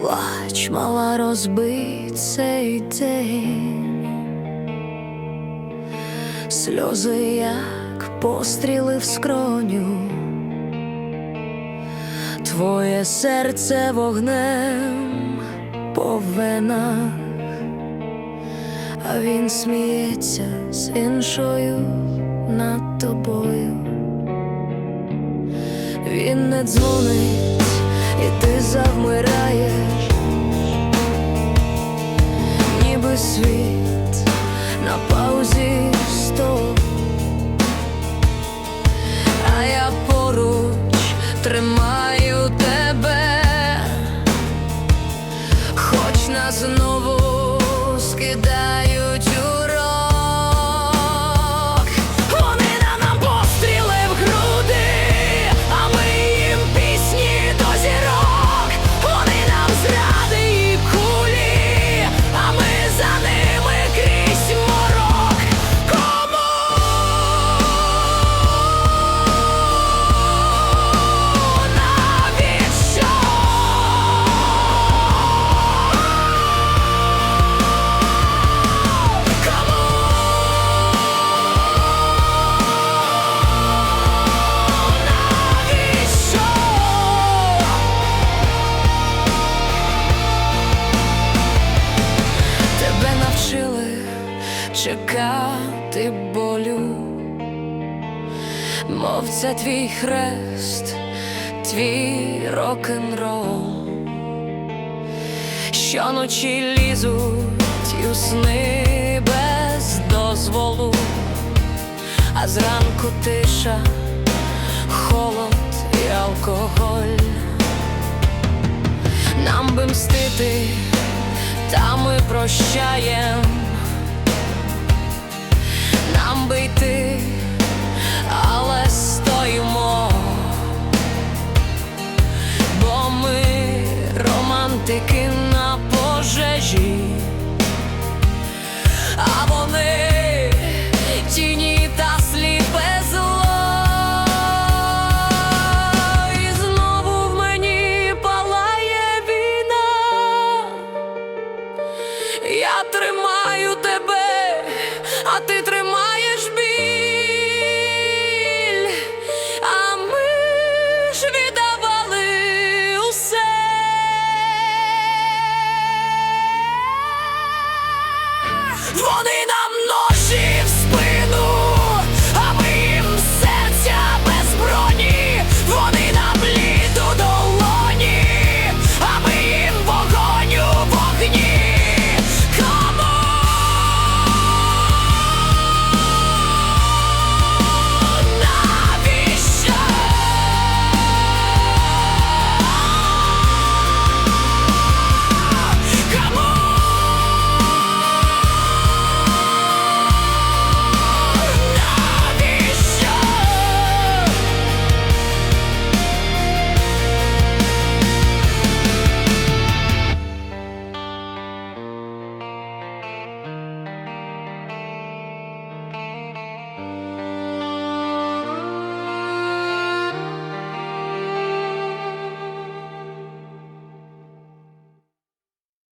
плач мала розбить цей день, сльози, як постріли в скроню, твоє серце вогнем по венах, а він сміється з іншою над тобою. Він не дзвонить, і ти завмираєш, ніби світ на паузі стоп, а я поруч тримаю тебе, хоч нас знову скидають чекати болю, мов це твій хрест, твій рок-н-рол, щоночі лізуть у сни без дозволу, а зранку тиша, холод і алкоголь. Нам би мстити, та ми прощаєм. Нам би йти, але стоїмо, бо ми романтики на пожежі, а вони тіні та сліпе зло. І знову в мені палає війна. Я тримаю тебе, Вони нам